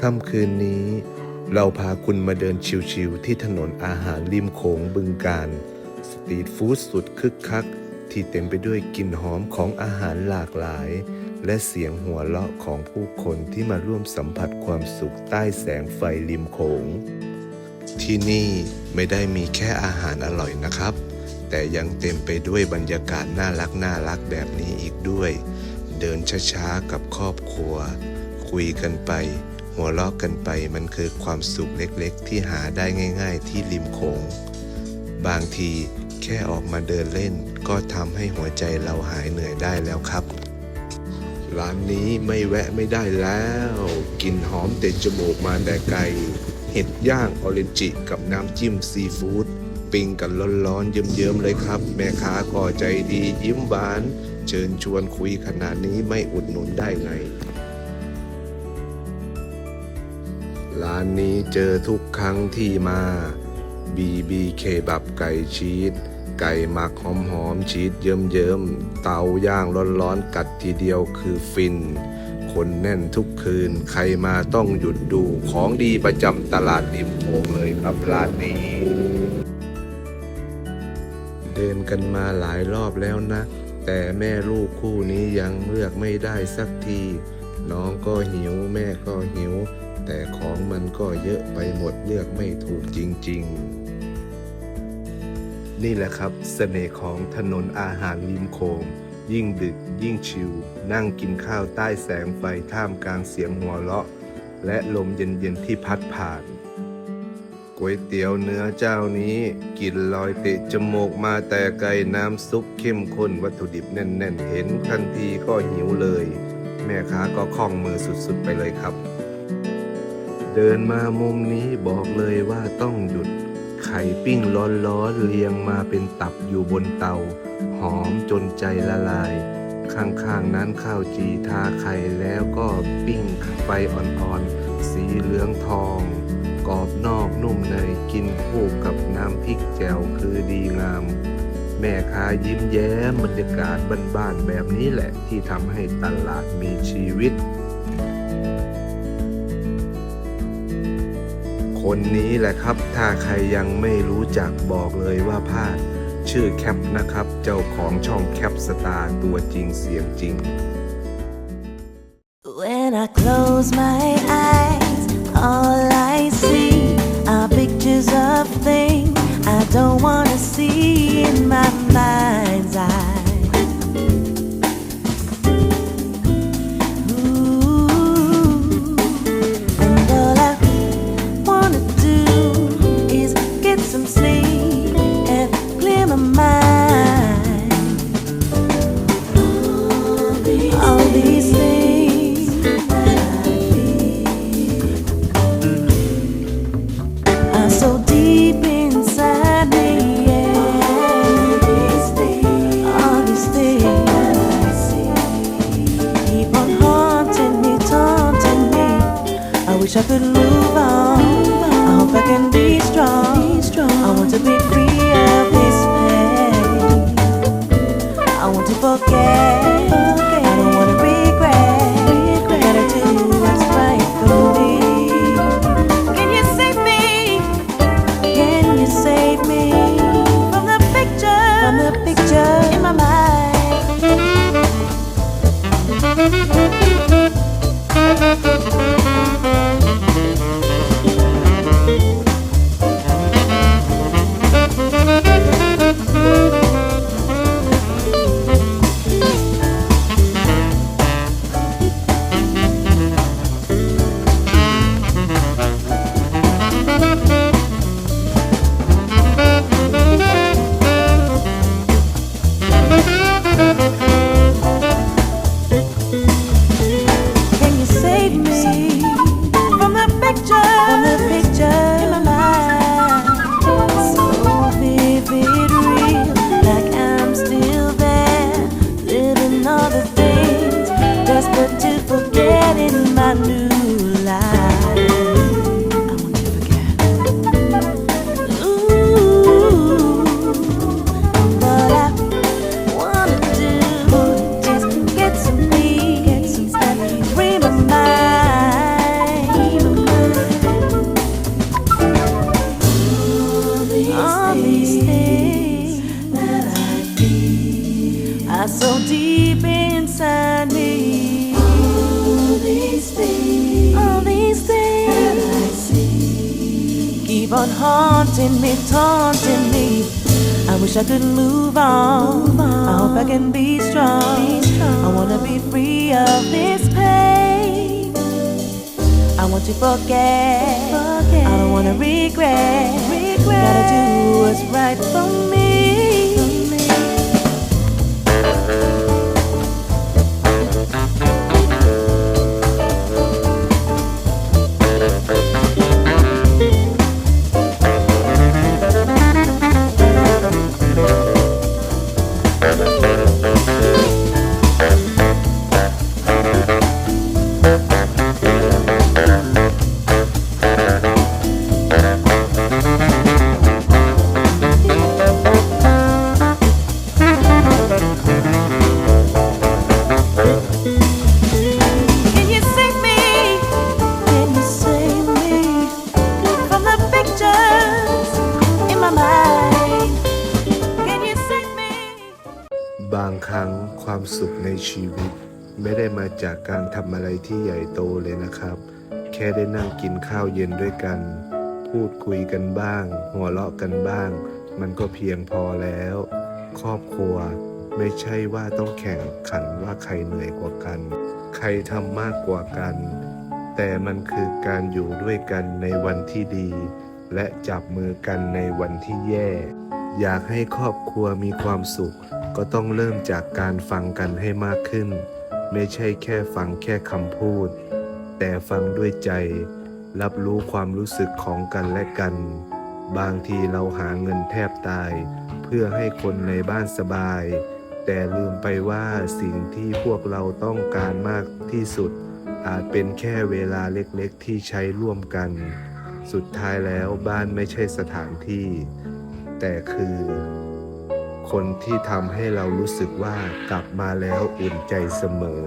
ค่ำคืนนี้ เราพาคุณมาเดินชิวๆที่ถนนอาหารริมโขงบึงการสตรีทฟู้ดสุดคึกคัก ที่เต็มไปด้วยกลิ่นหอมของอาหารหลากหลาย และเสียงหัวเราะของผู้คนที่มาร่วมสัมผัสความสุขใต้แสงไฟริมโขง ที่นี่ไม่ได้มีแค่อาหารอร่อยนะครับ แต่ยังเต็มไปด้วยบรรยากาศน่ารักน่ารักแบบนี้อีกด้วย เดินช้าๆกับครอบครัว คุยกันไป หัวเราะกันไปมันคือความสุขเล็กๆ ที่หาได้ง่าย ๆ ที่ริมโขง บางทีแค่ออกมาเดินเล่น ก็ทำให้หัวใจเราหายเหนื่อยได้แล้วครับ ร้านนี้ไม่แวะไม่ได้แล้วกลิ่นหอมเตะจมูกมาแต่ไกล เห็ดย่างออเรนจิกับน้ำจิ้มซีฟู้ดปิ้งกันร้อนๆเยิ้มๆเลยครับ แม่ค้าก็ใจดียิ้มหวาน เชิญชวนคุยขนาดนี้ไม่อุดหนุนได้ไง ร้านนี้เจอทุกครั้งที่มา BBK บับไก่ชีส ไก่หมักหอมหอมชีสเยิ้มๆเตาย่างร้อนๆ กัดทีเดียวคือฟิน คนแน่นทุกคืน ใครมาต้องหยุดดูของดีประจำตลาดริมโขงเลยครับร้านนี้ เดินกันมาหลายรอบแล้วนะ แต่แม่ลูกคู่นี้ยังเลือกไม่ได้สักที น้องก็หิวแม่ก็หิว แต่ของมันก็เยอะไปหมดเลือกไม่ถูกจริง ๆ นี่แหละครับเสน่ห์ของถนนอาหารริมโขงยิ่งดึกยิ่งชิว นั่งกินข้าวใต้แสงไฟท่ามกลางเสียงหัวเราะ และลมเย็นๆที่พัดผ่านก๋วยเตี๋ยวเนื้อเจ้านี้กลินลอยเตะจมูกมาแต่ไกลน้ำซุปเข้มข้นวัตถุดิบแน่น ๆ เห็นทันทีก็หิวเลย แม่ค้าก็คล่องมือสุด ๆ ไปเลยครับ เดินมามุมนี้บอกเลยว่าต้องหยุด ไข่ปิ้งร้อนๆเรียงมาเป็นตับอยู่บนเตา หอมจนใจละลาย ข้างๆนั้นข้าวจีทาไข่แล้วก็ปิ้งไฟอ่อนๆ สีเหลืองทอง กรอบนอกนุ่มในกินคู่กับน้ำพริกแจ่วคือดีงาม แม่ค้ายิ้มแย้มบรรยากาศบ้านๆแบบนี้แหละที่ทำให้ตลาดมีชีวิต คนนี้แหละครับ ถ้าใครยังไม่รู้จักบอกเลยว่าพลาด ชื่อแคปนะครับ เจ้าของช่องแคปสตาร์ตัวจริงเสียงจริง When I close my eyes, all I see are pictures of things I don't wanna see in my mind keep on haunting me, taunting me. I wish I could move on. I hope I can be strong. I wanna be free of this pain. I want to forget. I don't wanna regret. regret. Gotta do what's right for me. สุขในชีวิต ไม่ได้มาจากการทำอะไรที่ใหญ่โตเลยนะครับ แค่ได้นั่งกินข้าวเย็นด้วยกัน พูดคุยกันบ้าง หัวเราะกันบ้าง มันก็เพียงพอแล้ว ครอบครัวไม่ใช่ว่าต้องแข่งขันว่าใครเหนื่อยกว่ากัน ใครทำมากกว่ากัน แต่มันคือการอยู่ด้วยกันในวันที่ดี และจับมือกันในวันที่แย่ อยากให้ครอบครัวมีความสุข ก็ต้องเริ่มจากการฟังกันให้มากขึ้น ไม่ใช่แค่ฟังแค่คำพูด แต่ฟังด้วยใจ รับรู้ความรู้สึกของกันและกัน บางทีเราหาเงินแทบตาย เพื่อให้คนในบ้านสบาย แต่ลืมไปว่าสิ่งที่พวกเราต้องการมากที่สุด อาจเป็นแค่เวลาเล็กๆที่ใช้ร่วมกัน สุดท้ายแล้วบ้านไม่ใช่สถานที่ แต่คือ คนที่ทำให้เรารู้สึกว่ากลับมาแล้วอุ่นใจเสมอ